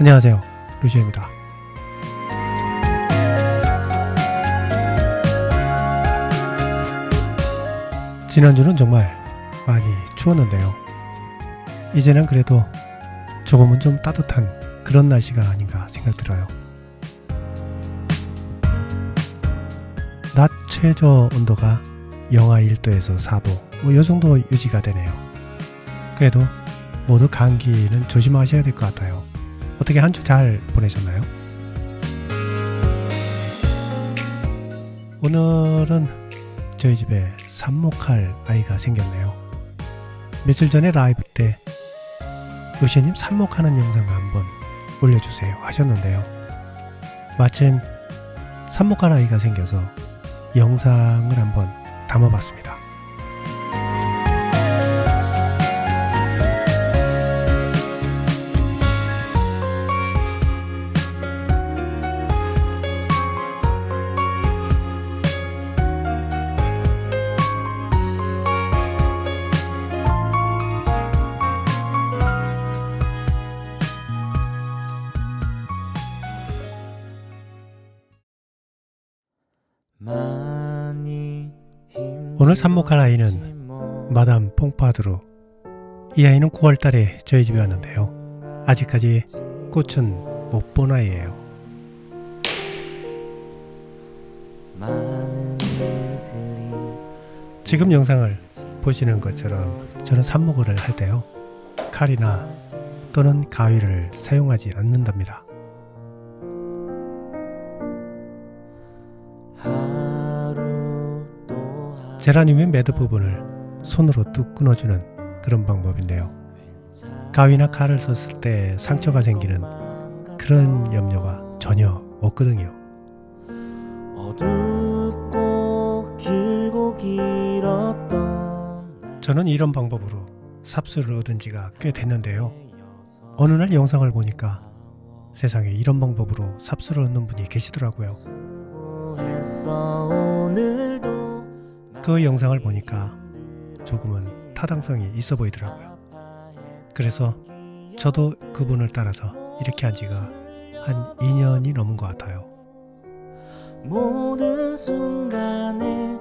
안녕하세요. 루시입니다. 지난주는 정말 많이 추웠는데요. 이제는 그래도 조금은 좀 따뜻한 그런 날씨가 아닌가 생각 들어요. 낮 최저 온도가 영하 1도에서 4도, 뭐 요 정도 유지가 되네요. 그래도 모두 감기는 조심하셔야 될 것 같아요. 어떻게 한 주 잘 보내셨나요? 오늘은 저희 집에 삽목할 아이가 생겼네요. 며칠 전에 라이브 때 요시님 삽목하는 영상 한번 올려주세요 하셨는데요. 마침 삽목할 아이가 생겨서 영상을 한번 담아봤습니다. 오늘 삽목할 아이는 마담 퐁파드로 이 아이는 9월달에 저희 집에 왔는데요. 아직까지 꽃은 못 본 아이예요. 지금 영상을 보시는 것처럼 저는 삽목을 할 때요 칼이나 또는 가위를 사용하지 않는답니다. 제라늄의 매듭 부분을 손으로 뚝 끊어주는 그런 방법인데요. 가위나 칼을 썼을 때 상처가 생기는 그런 염려가 전혀 없거든요. 어둡고 길고 길었던 저는 이런 방법으로 삽수를 얻은 지가 꽤 됐는데요. 어느 날 영상을 보니까 세상에 이런 방법으로 삽수를 얻는 분이 계시더라고요. 그 영상을 보니까 조금은 타당성이 있어 보이더라고요. 그래서 저도 그분을 따라서 이렇게 한 지가 한 2년이 넘은 것 같아요. 모든 순간에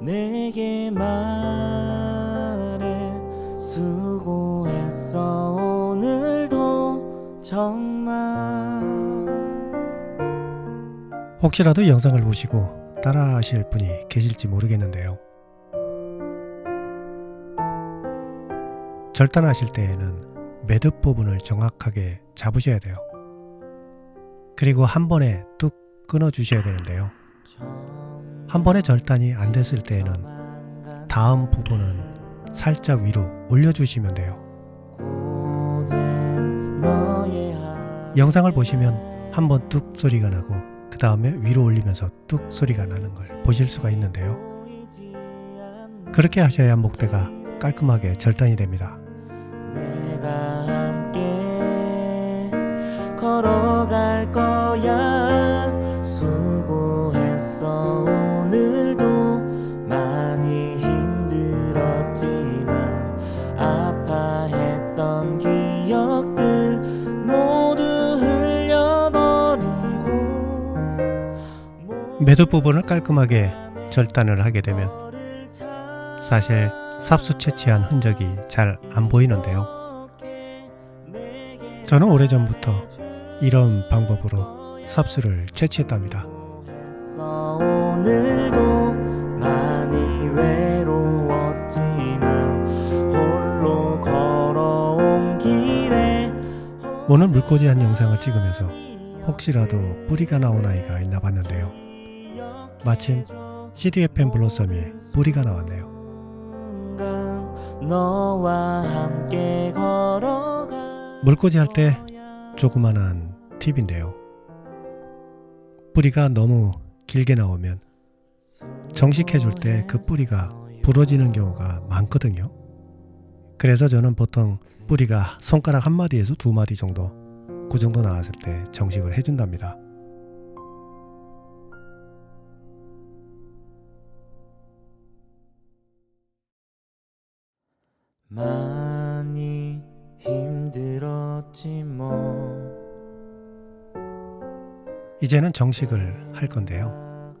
내게 말해 수고했어 오늘도 정말 혹시라도 영상을 보시고 따라 하실 분이 계실지 모르겠는데요. 절단하실 때에는 매듭 부분을 정확하게 잡으셔야 돼요. 그리고 한 번에 뚝 끊어 주셔야 되는데요. 한 번에 절단이 안 됐을 때에는 다음 부분은 살짝 위로 올려주시면 돼요. 영상을 보시면 한번 뚝 소리가 나고 그 다음에 위로 올리면서 뚝 소리가 나는 걸 보실 수가 있는데요. 그렇게 하셔야 목대가 깔끔하게 절단이 됩니다. 매듭 부분을 깔끔하게 절단을 하게 되면 사실 삽수 채취한 흔적이 잘 안 보이는데요. 저는 오래전부터 이런 방법으로 삽수를 채취했답니다. 오늘도 많이 외로웠지만 홀로 걸어온 길에 오늘 물꽂이 한 영상을 찍으면서 혹시라도 뿌리가 나온 아이가 있나 봤는데요. 마침 CDFM 블로썸에 뿌리가 나왔네요. 물꽂이 할 때 조그만한 팁인데요. 뿌리가 너무 길게 나오면 정식해 줄 때 그 뿌리가 부러지는 경우가 많거든요. 그래서 저는 보통 뿌리가 손가락 한 마디에서 두 마디 정도 그 정도 나왔을 때 정식을 해준답니다. 많이 힘들었지 뭐 이제는 정식을 할 건데요.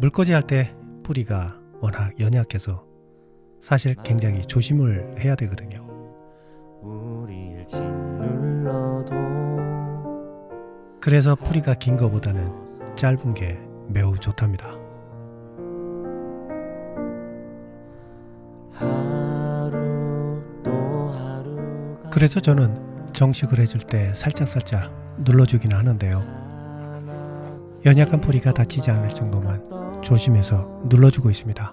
물꽂이 할 때 뿌리가 워낙 연약해서 사실 굉장히 조심을 해야 되거든요. 그래서 뿌리가 긴 거보다는 짧은 게 매우 좋답니다. 그래서 저는 정식을 해줄 때 살짝살짝 눌러주긴 하는데요. 연약한 뿌리가 다치지 않을 정도만 조심해서 눌러주고 있습니다.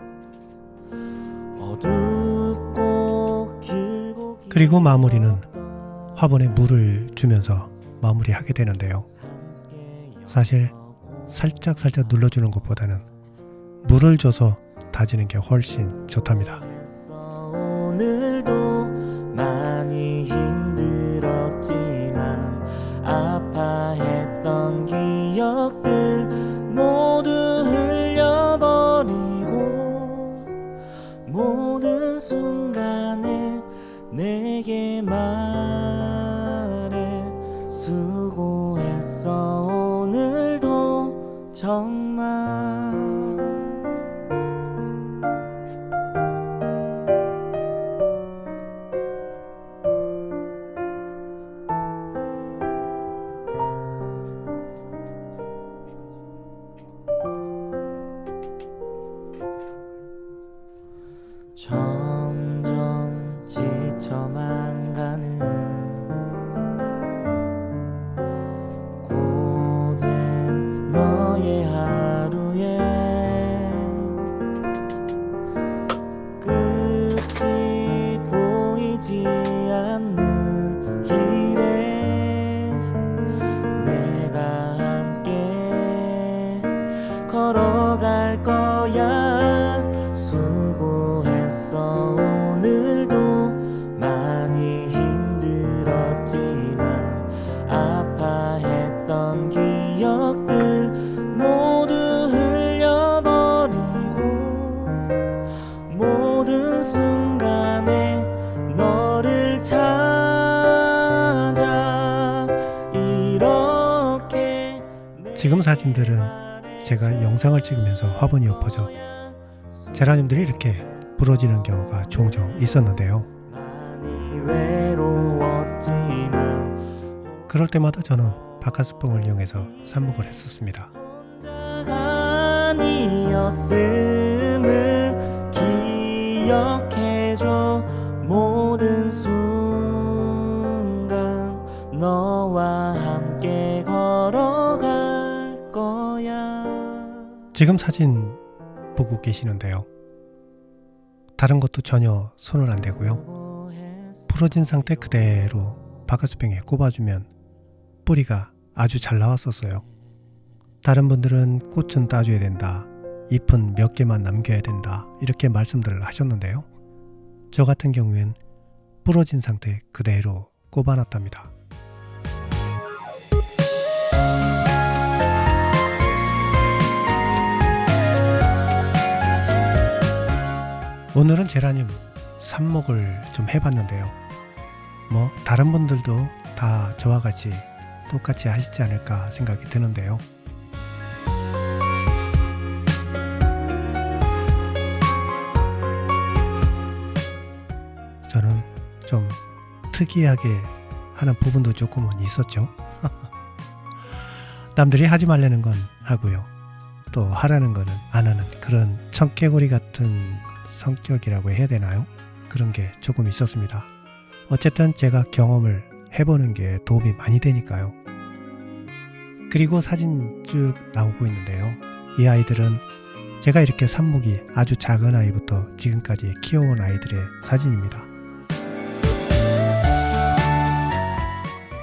그리고 마무리는 화분에 물을 주면서 마무리하게 되는데요. 사실 살짝 살짝 눌러주는 것보다는 물을 줘서 다지는 게 훨씬 좋답니다. 걸어갈 거야. 수고했어. 오늘도 많이 힘들었지만 아파했던 기억들 모두 흘려버리고 모든 순간에 너를 찾아 이렇게 지금 사진들은 제가 영상을 찍으면서 화분이 엎어져 제라늄들이 이렇게 부러지는 경우가 종종 있었는데요. 그럴 때마다 저는 바카스봉을 이용해서 삽목을 했었습니다. 너와 함께 걸어갈 거야 지금 사진 보고 계시는데요. 다른 것도 전혀 손을 안 대고요. 부러진 상태 그대로 바카스병에 꼽아주면 뿌리가 아주 잘 나왔었어요. 다른 분들은 꽃은 따줘야 된다. 잎은 몇 개만 남겨야 된다. 이렇게 말씀들을 하셨는데요. 저 같은 경우엔 부러진 상태 그대로 꼽아놨답니다. 오늘은 제라늄 삽목을 좀 해봤는데요. 뭐 다른 분들도 다 저와 같이 똑같이 하시지 않을까 생각이 드는데요. 저는 좀 특이하게 하는 부분도 조금은 있었죠. 남들이 하지 말라는 건 하고요. 또 하라는 거는 안 하는 그런 청개구리 같은 성격이라고 해야 되나요? 그런 게 조금 있었습니다. 어쨌든 제가 경험을 해보는 게 도움이 많이 되니까요. 그리고 사진 쭉 나오고 있는데요. 이 아이들은 제가 이렇게 삽목이 아주 작은 아이부터 지금까지 키워온 아이들의 사진입니다.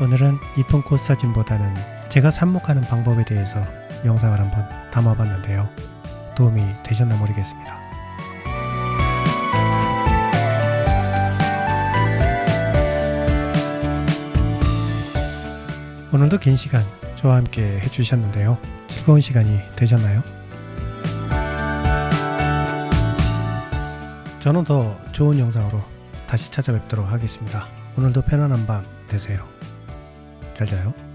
오늘은 이쁜 꽃 사진보다는 제가 삽목하는 방법에 대해서 영상을 한번 담아봤는데요. 도움이 되셨나 모르겠습니다. 오늘도 긴 시간 저와 함께 해주셨는데요. 즐거운 시간이 되셨나요? 저는 더 좋은 영상으로 다시 찾아뵙도록 하겠습니다. 오늘도 편안한 밤 되세요. 잘 자요.